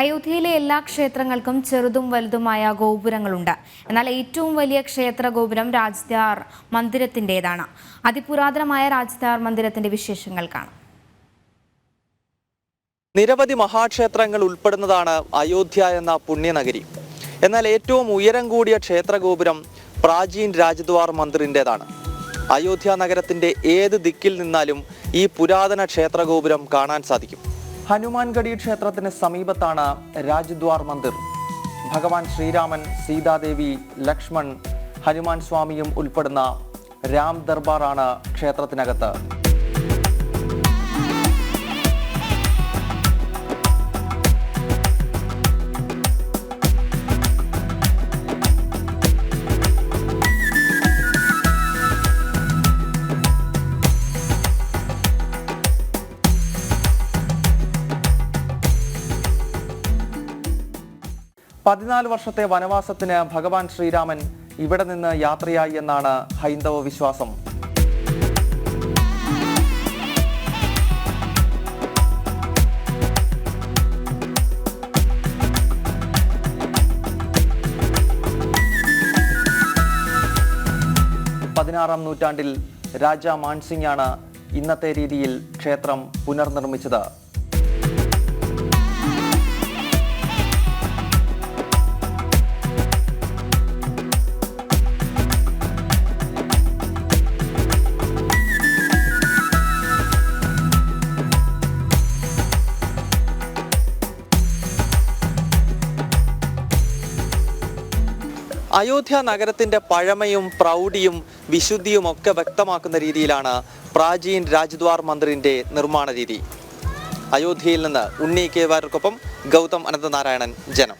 അയോധ്യയിലെ എല്ലാ ക്ഷേത്രങ്ങൾക്കും ചെറുതും വലുതുമായ ഗോപുരങ്ങളുണ്ട്. എന്നാൽ ഏറ്റവും വലിയ ക്ഷേത്ര ഗോപുരം രാജ്ദാർ മന്ദിരത്തിന്റെതാണ്. അതിപുരാതനമായ രാജ്ദാർ മന്ദിരത്തിന്റെ വിശേഷങ്ങൾ കാണാം. നിരവധി മഹാക്ഷേത്രങ്ങൾ ഉൾപ്പെടുന്നതാണ് അയോധ്യ എന്ന പുണ്യനഗരി. എന്നാൽ ഏറ്റവും ഉയരം കൂടിയ ക്ഷേത്ര ഗോപുരം പ്രാചീൻ രാജ്ദ്വാർ മന്ദിറിന്റെതാണ്. അയോധ്യ നഗരത്തിന്റെ ഏത് ദിക്കിൽ നിന്നാലും ഈ പുരാതന ക്ഷേത്ര ഗോപുരം കാണാൻ സാധിക്കും. ഹനുമാൻഗഡി ക്ഷേത്രത്തിന് സമീപത്താണ് രാജ്ദ്വാർ മന്ദിർ. ഭഗവാൻ ശ്രീരാമൻ സീതാദേവി ലക്ഷ്മൺ ഹനുമാൻ സ്വാമിയും ഉൾപ്പെടുന്ന രാം ദർബാറാണ് ക്ഷേത്രത്തിനകത്ത്. പതിനാല് വർഷത്തെ വനവാസത്തിന് ഭഗവാൻ ശ്രീരാമൻ ഇവിടെ നിന്ന് യാത്രയായി എന്നാണ് ഹൈന്ദവ വിശ്വാസം. പതിനാറാം നൂറ്റാണ്ടിൽ രാജ മാൻസിംഗാണ് ഇന്നത്തെ രീതിയിൽ ക്ഷേത്രം പുനർനിർമ്മിച്ചത്. അയോധ്യ നഗരത്തിന്റെ പഴമയും പ്രൗഢിയും വിശുദ്ധിയും ഒക്കെ വ്യക്തമാക്കുന്ന രീതിയിലാണ് പ്രാചീൻ രാജ്ദ്വാർ മന്ദിറിന്റെ നിർമ്മാണ രീതി അയോധ്യയിൽ നിന്ന് ഉണ്ണി കെ വാരർക്കൊപ്പം ഗൗതം അനന്തനാരായണൻ ജനം.